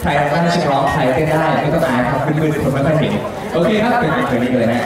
ใครได้ชิร้องใครเต้ได้ไม่ต้องอายครับมืดๆคนไม่ค่อยเห็นโอเคครับเป็นเพลนี้เลยนะ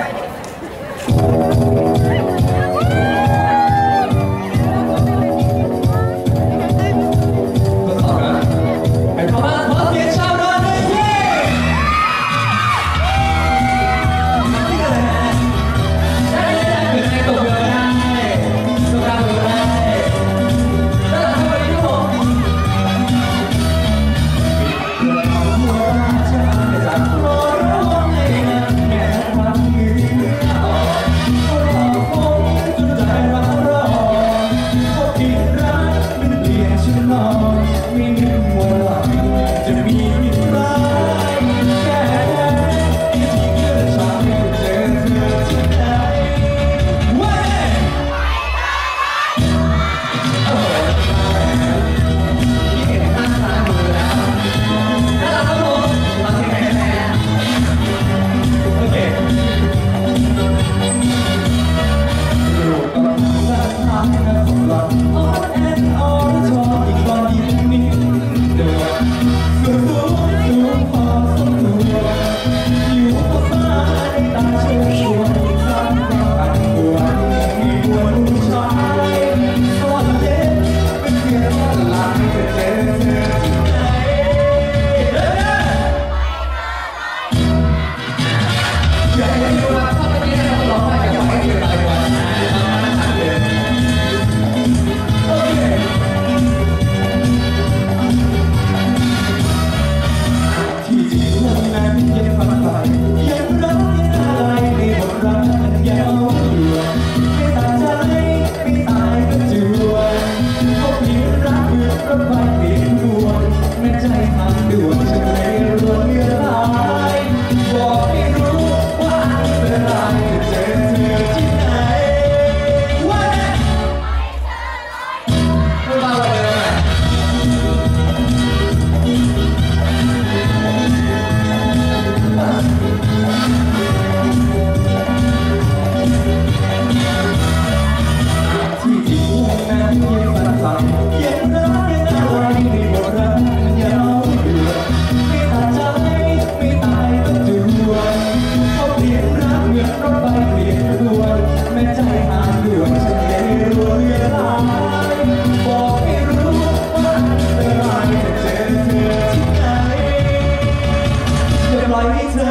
Yeah, yeah, you want to talk again? I'm going to lie.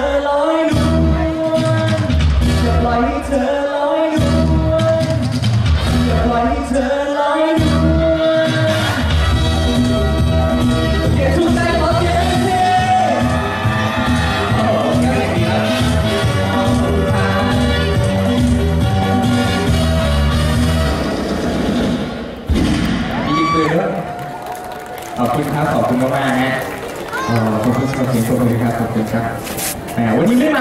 อลอยนวลอย่าปล่อยให้เธอลอยนวย่าปล่อยให้เธอลอยนวลเก่งทุกใจขอเสียงเทยินดีด้วยขอบคุณครับขอบคุณมากๆนะ เอ่อขอบคุณสำหรับเสียงปรบมือครับขอบคุณครับ 哎呀，我你没买。